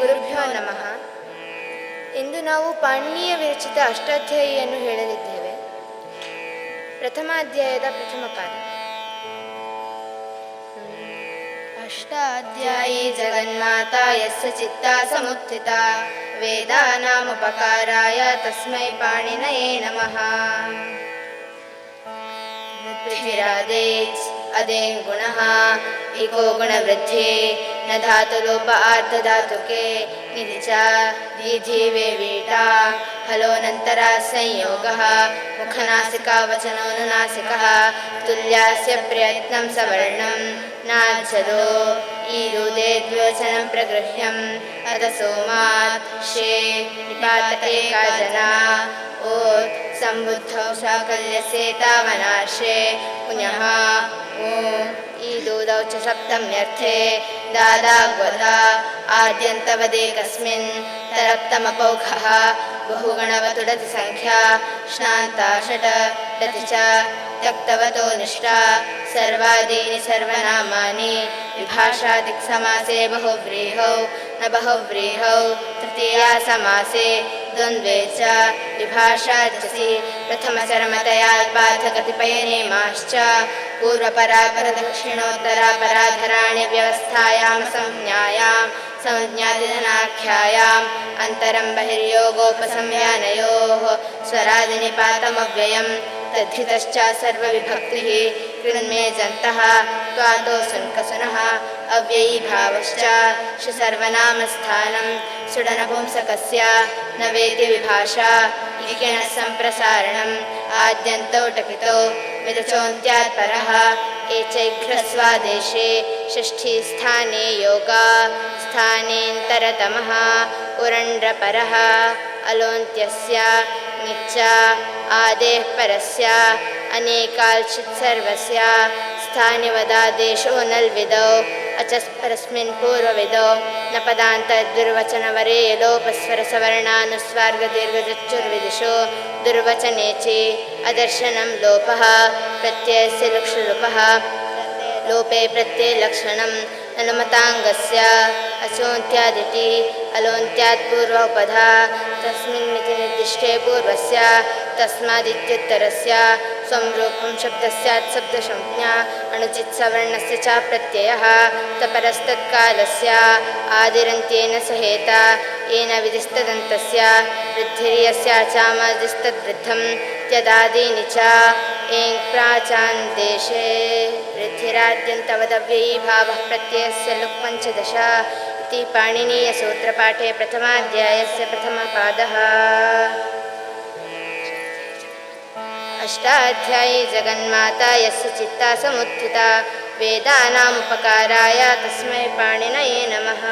ಗುರುಭ್ಯೋ ನಮಃ. ಇಂದು ನಾವು ಪಾಣಿನೀಯ ವಿರಚಿತ ಅಷ್ಟಾಧ್ಯಾಯಿಯನ್ನು ಹೇಳಲಿದ್ದೇವೆ. ಪ್ರಥಮಾಧ್ಯಾಯದ ಪ್ರಥಮ ಪಾದ. ಅಷ್ಟಾಧ್ಯಾಯಿ ಜಗನ್ಮಾತಾ ಯಸ್ಸ ಚಿತ್ತ ಸಮುತ್ಥಿತ. ವೇದಾನಾಮುಪಕಾರಾಯ ತಸ್ಮೈ ಪಾಣಿನಯೇ ನಮಃ. ಪೃಥ್ವಿರಾದೇ ಅದೇ ಗುಣಃ ಇಕೋ ಗುಣವೃದ್ಧೇ न धातुलोप आर्धधातुके निधि च दीधि वेवीटा हलोऽनन्तरा संयोगः मुखनासिका वचनोऽनुनासिकः तुल्यास्य प्रयत्नं सवर्णं नाच्छदो ईरुदे द्विवचनं प्रगृह्यम् अथ सोमात् शे निपात एका जना ओत् सम्बुद्धौ साकल्यसेतावनाशे पुनः ॐ ईदूदौ च सप्तम्यर्थे दादाग्वदा आद्यन्तवदेकस्मिन् तरक्तमपौखः बहुगणवतुडति सङ्ख्या श्नान्ता षट् डति च त्यक्तवतो निष्ठा सर्वादीनि सर्वनामानि विभाषादिक्समासे बहुव्रीहौ न बहुव्रीहौ तृतीया समासे द्वन्द्वे च विभाषादिशसि प्रथमचरमतयाल्पार्थकतिपयनेमाश्च पूर्वपरापरदक्षिणोत्तरापराधराणि व्यवस्थायां संज्ञायां संज्ञादिधनाख्यायाम् अन्तरं बहिर्योगोपसंयानयोः स्वरादिनिपातमव्ययम् तद्धितश्च सर्वविभक्तिः कृन्मेजन्तः त्वातो सुन्कसुनः अव्ययीभावश्च सर्वनामस्थानं सुडनपुंसकस्य न वेति विभाषा इकिणः सम्प्रसारणम् आद्यन्तौ टकितौ मिदचोन्त्यात् परः एचैघ्रस्वादेशे षष्ठीस्थाने योगा स्थानेन्तरतमः उरण्ड्रपरः अलोन्त्यस्य निच्च आदेः परस्य सर्वस्य स्थानिवदादेशो नल्विदौ अचस्परस्मिन् पूर्वविदौ न पदान्तद्दुर्वचनवरे लोपस्वरसवर्णानुस्वार्गदीर्घचुर्विदिशो दुर्वचने चे अदर्शनं लोपः प्रत्ययस्य लक्षुलुपः लोपे प्रत्ययलक्षणं अनुमताङ्गस्य अचोन्त्यादिति अलोन्त्यात् पूर्वोपधा। तस्मिन्निति निर्दिष्टे पूर्वस्य तस्मादित्युत्तरस्य स्वं रूपं शब्दस्यात् शब्दसंज्ञा अणुचित्सवर्णस्य च प्रत्ययः। तपरस्तत्कालस्य आदिरन्त्येन सहेता येन विधिस्तदन्तस्य वृद्धिर्यस्य चामादिस्तद्वृद्धं त्यदादीनि च एङ् प्राचान्देशे वृद्धिराद्यन्तवदव्ययीभावः प्रत्ययस्य लुक् पञ्चदश इति पाणिनीयसूत्रपाठे प्रथमाध्यायस्य प्रथमपादः। अष्टाध्यायी जगन्माता यस्य चित्ता समुत्थिता वेदानामुपकाराय तस्मै पाणिनये नमः